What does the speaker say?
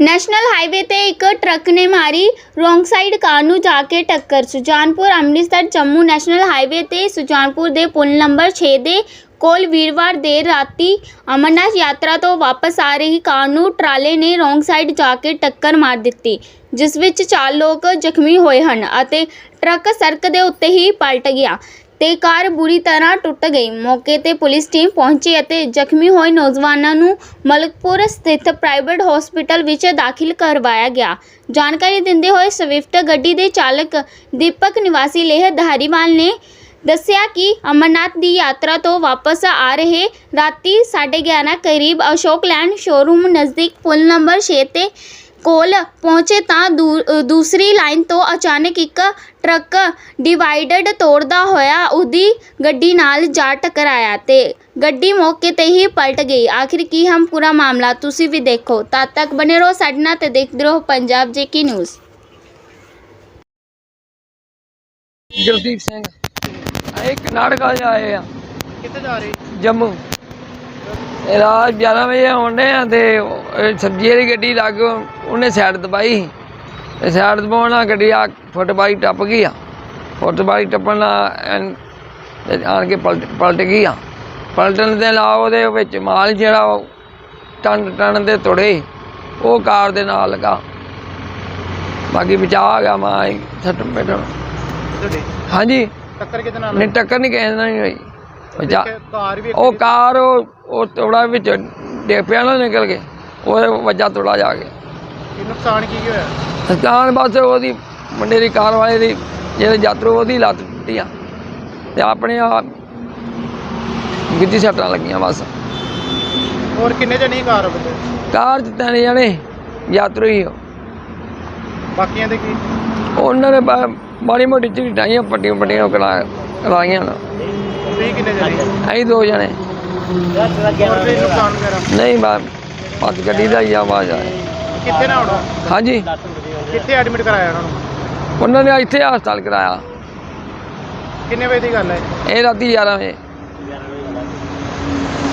National highway ਤੇ ਇੱਕ truck ਨੇ ਮਾਰੀ, ਰੋਂਗ ਸਾਈਡ ਕਾਰ ਨੂੰ ਜਾ ਕੇ ਟੱਕਰ। ਸੁਜਾਨਪੁਰ, ਅੰਮ੍ਰਿਤਸਰ, ਜੰਮੂ ਨੈਸ਼ਨਲ ਹਾਈਵੇ ਤੇ ਸੁਜਾਨਪੁਰ ਦੇ ਪੁਲ ਨੰਬਰ 6 ਦੇ ਕੋਲ ਵੀਰਵਾਰ ਦੇਰ ਰਾਤੀ ਅਮਰਨਾਥ ਯਾਤਰਾ ਤੋਂ ਵਾਪਸ ਆ ਰਹੀ ਕਾਰ ਨੂੰ ਟਰਾਲੇ ਨੇ ਰੋਂਗ ਸਾਈਡ ਜਾ ਕੇ ਟੱਕਰ ਮਾਰ ਦਿੱਤੀ, ਜਿਸ ਵਿੱਚ ਚਾਰ ਲੋਕ ਜ਼ਖਮੀ ਹੋਏ ਹਨ ਅਤੇ ਟਰੱਕ ਸੜਕ ਦੇ ਉੱਤੇ ਹੀ ਪਲਟ ਗਿਆ। ਤੇ ਕਾਰ ਬੁਰੀ ਤਰ੍ਹਾਂ ਟੁੱਟ ਗਈ। ਮੌਕੇ ਤੇ ਪੁਲਿਸ ਟੀਮ ਪਹੁੰਚੀ ਅਤੇ ਜ਼ਖਮੀ ਹੋਏ ਨੌਜਵਾਨਾਂ ਨੂੰ ਮਲਕਪੁਰ ਸਥਿਤ ਪ੍ਰਾਈਵੇਟ ਹਸਪੀਟਲ ਵਿੱਚ ਦਾਖਲ ਕਰਵਾਇਆ ਗਿਆ। ਜਾਣਕਾਰੀ ਦਿੰਦੇ ਹੋਏ ਸਵਿਫਟ ਗੱਡੀ ਦੇ ਚਾਲਕ ਦੀਪਕ ਨਿਵਾਸੀ ਲੇਹ ਧਾਰੀਵਾਲ ਨੇ ਦੱਸਿਆ ਕਿ ਅਮਰਨਾਥ ਦੀ ਯਾਤਰਾ ਤੋਂ ਵਾਪਸ ਆ ਰਹੇ ਰਾਤੀ 11:30 ਕਰੀਬ ਅਸ਼ੋਕ ਲੈਂਡ ਸ਼ੋਰੂਮ ਨਜ਼ਦੀਕ ਪੁਲ ਨੰਬਰ 6 ਤੇ ਕੋਲ ਪਹੁੰਚੇ ਤਾਂ ਦੂਸਰੀ ਲਾਈਨ ਤੋਂ ਅਚਾਨਕ ਇੱਕ ਟਰੱਕ ਡਿਵਾਈਡਰ ਤੋੜਦਾ ਹੋਇਆ ਉਹਦੀ ਗੱਡੀ ਨਾਲ ਜਾ ਟਕਰਾਇਆ ਤੇ ਗੱਡੀ ਮੌਕੇ ਤੇ ਹੀ ਪਲਟ ਗਈ। ਆਖਿਰ ਕੀ ਹਮ ਪੂਰਾ ਮਾਮਲਾ? ਤੁਸੀਂ ਵੀ ਦੇਖੋ। ਤਦ ਤੱਕ ਬਨੇ ਰਹੋ ਸਾਡੇ ਨਾਲ ਤੇ ਦੇਖਦੇ ਰਹੋ ਪੰਜਾਬ ਜੇਕੀ ਨਿਊਜ਼ ਗੁਰਦੀਪ ਸਿੰਘ ਇਹ ਕਰਨਾਟਕਾ ਚ ਆਏ ਆ। ਕਿੱਥੇ ਜਾ ਰਹੇ? ਜੰਮੂ। ਰਾਤ 11 ਵਜੇ ਆਉਂਦੇ ਆ ਤੇ ਇਹ ਸਬਜ਼ੀ ਵਾਲੀ ਗੱਡੀ ਲੱਗ ਉਹਨੇ ਸਾਈਡ ਦਬਾਈ। ਤੇ ਸਾਈਡ ਦਬਾਉਣ ਨਾਲ ਗੱਡੀ ਆ ਫੁੱਟਬਾਈ ਟੱਪ ਗਈ ਆ। ਫੁੱਟਬਾਈ ਟੱਪਣ ਨਾਲ ਆਣ ਕੇ ਪਲਟ ਪਲਟ ਗਈ ਆ। ਪਲਟਣ ਦੇ ਨਾਲ ਉਹਦੇ ਵਿੱਚ ਮਾਲ ਜਿਹੜਾ ਟਨ ਟਨ ਦੇ ਤੁੜੇ ਉਹ ਕਾਰ ਦੇ ਨਾਲ ਲਗਾ। ਬਾਕੀ ਬਚਾ ਆ ਗਿਆ ਮਾਂ ਮੇਟਣ ਤੁਹਾਡੇ? ਹਾਂਜੀ। ਟੱਕਰ ਕਿਤੇ ਨਾਲ ਨਹੀਂ ਟੱਕਰ ਨਹੀਂ ਕਿਸੇ ਨਾਲ ਨਹੀਂ ਹੋਈ। ਕਾਰ ਵੀ ਉਹ ਕਾਰ ਉਹ ਉਹ ਤੋੜਾ ਵਿੱਚ ਡਿੱਗ ਪਿਆ ਨਾ ਨਿਕਲ ਕੇ। ਉਹ ਵੱਜਾ ਤੋੜਾ ਜਾ ਕੇ। ਕੀ ਨੁਕਸਾਨ ਕੀ ਕੀ ਹੋਇਆ? ਸਤਾਨ ਬਸ ਉਹਦੀ ਮੁੰਡੇ ਦੀ ਕਾਰ ਵਾਲੇ ਦੀ ਜਿਹੜੇ ਯਾਤਰੂ ਉਹਦੀ ਲੱਤ ਟੁੱਟੀ ਆ। ਤੇ ਆਪਣੇ ਆ ਗਿੱਜੀ ਸੱਟਾਂ ਲੱਗੀਆਂ ਬਸ। ਹੋਰ ਕਿੰਨੇ ਜਣੇ ਕਾਰ ਬੰਦੇ ਕਾਰ 'ਚ ਤਿੰਨ ਜਣੇ ਯਾਤਰੂ ਹੀ ਉਹ। ਬਾਕੀਆਂ ਦੇ ਕੀ? ਉਹਨਾਂ ਨੇ ਬਾ- ਮਾੜੀ ਮੋਟੀ ਝੀਟਾਈਆਂ ਪੱਟੀਆਂ ਪੱਟੀਆਂ ਕਰਾ ਕਰਾਈਆਂ ਨਾ। ਤੁਸੀਂ ਕਿੰਨੇ ਜਣੇ। ਅਸੀਂ ਦੋ ਜਣੇ। ਹੋਰ ਕੋਈ ਨੁਕਸਾਨ ਵਗੈਰਾ ਨਹੀਂ ਬਾ ਪੱਤ ਗੱਡੀ ਦਾ ਹੀ ਆਵਾਜ਼ ਆਇਆ ਕਿੱਥੇ ਨਾ ਆਉਣਾ? ਹਾਂਜੀ। ਕਿੱਥੇ ਐਡਮਿਟ ਕਰਾਇਆ ਉਹਨਾਂ ਨੂੰ? ਉਹਨਾਂ ਨੇ ਇੱਥੇ ਹਸਪਤਾਲ ਕਰਾਇਆ। ਕਿੰਨੇ ਵਜੇ ਦੀ ਗੱਲ ਹੈ? ਇਹ ਰਾਤੀ 11 ਵਜੇ।